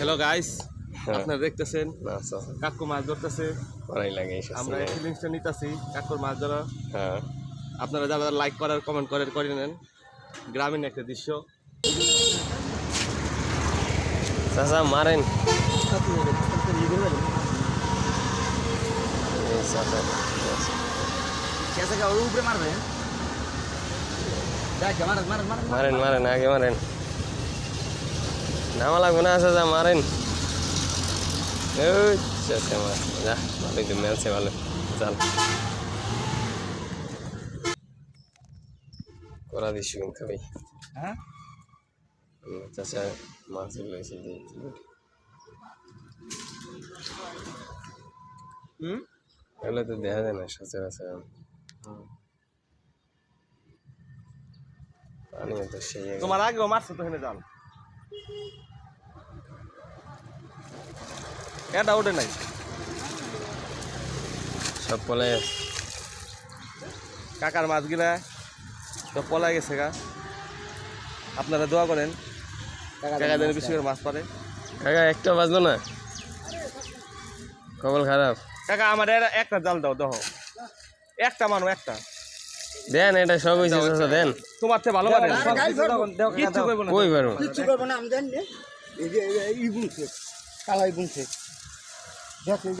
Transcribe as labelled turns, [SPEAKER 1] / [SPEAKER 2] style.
[SPEAKER 1] Hello guys আপনারা দেখতেছেন?
[SPEAKER 2] আচ্ছা।
[SPEAKER 1] কাকু মাছ ধরতেছে। আমরা ফিলিংসটা নিতেছি কাকুর মাছ ধরা।
[SPEAKER 2] হ্যাঁ।
[SPEAKER 1] আপনারা যারা লাইক করার কমেন্ট করার করে নেন। গ্রামীণ একটা দৃশ্য।
[SPEAKER 2] চাচা মারেন। মারেন মারেন আগে মারেন। নামা লাগবো আছে আচ্ছা, যা মারেন। আচ্ছা, আচ্ছা, মেলছে ভালো। চাল। করা দিস কিন্তু ভাই। হ্যাঁ? চাষা
[SPEAKER 3] মাছ
[SPEAKER 2] এগুলো তো দেখা যায় না সচরাচর। পানিও তো সেই
[SPEAKER 1] তোমার আগে মারছে তো জাল এটা ওঠে নাই
[SPEAKER 2] সব পলে
[SPEAKER 1] কাকার মাছগুলা তো পলাই গেছে গা আপনারা দোয়া করেন কাকা যেন বেশি করে মাছ পারে
[SPEAKER 2] কাকা একটা বাজলো না কবল খারাপ
[SPEAKER 1] কাকা আমার একটা জাল দাও দেখো একটা মানো একটা
[SPEAKER 2] দেন এটা সব হয়েছে চাচা দেন
[SPEAKER 1] তোমার থেকে ভালো পারে কিচ্ছু করব না
[SPEAKER 2] কই পারব
[SPEAKER 3] কিচ্ছু করব না আমি জানি এই যে এই বুনছে কালাই বুনছে। দেখো